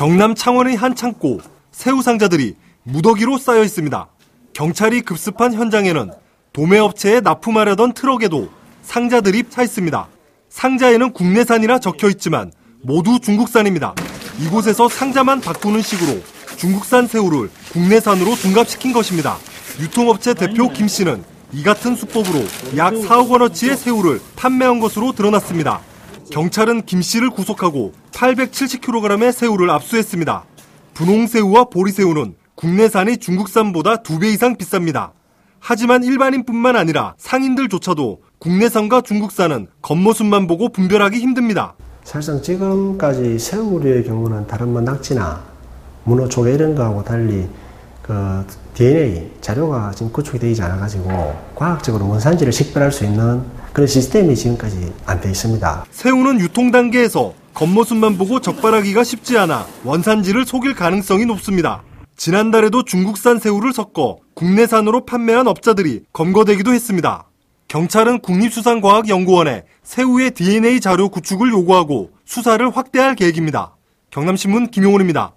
경남 창원의 한 창고 새우 상자들이 무더기로 쌓여 있습니다. 경찰이 급습한 현장에는 도매업체에 납품하려던 트럭에도 상자들이 차 있습니다. 상자에는 국내산이라 적혀 있지만 모두 중국산입니다. 이곳에서 상자만 바꾸는 식으로 중국산 새우를 국내산으로 둔갑시킨 것입니다. 유통업체 대표 김 씨는 이 같은 수법으로 약 4억 원어치의 새우를 판매한 것으로 드러났습니다. 경찰은 김 씨를 구속하고 870kg의 새우를 압수했습니다. 분홍새우와 보리새우는 국내산이 중국산보다 2배 이상 비쌉니다. 하지만 일반인뿐만 아니라 상인들조차도 국내산과 중국산은 겉모습만 보고 분별하기 힘듭니다. 사실상 지금까지 새우류의 경우는 다른 뭐 낙지나 문어, 조개 이런 거하고 달리 그 DNA 자료가 지금 구축이 되지 않아가지고 과학적으로 원산지를 식별할 수 있는 그런 시스템이 지금까지 안 돼 있습니다. 새우는 유통 단계에서 겉모습만 보고 적발하기가 쉽지 않아 원산지를 속일 가능성이 높습니다. 지난달에도 중국산 새우를 섞어 국내산으로 판매한 업자들이 검거되기도 했습니다. 경찰은 국립수산과학연구원에 새우의 DNA 자료 구축을 요구하고 수사를 확대할 계획입니다. 경남신문 김용훈입니다.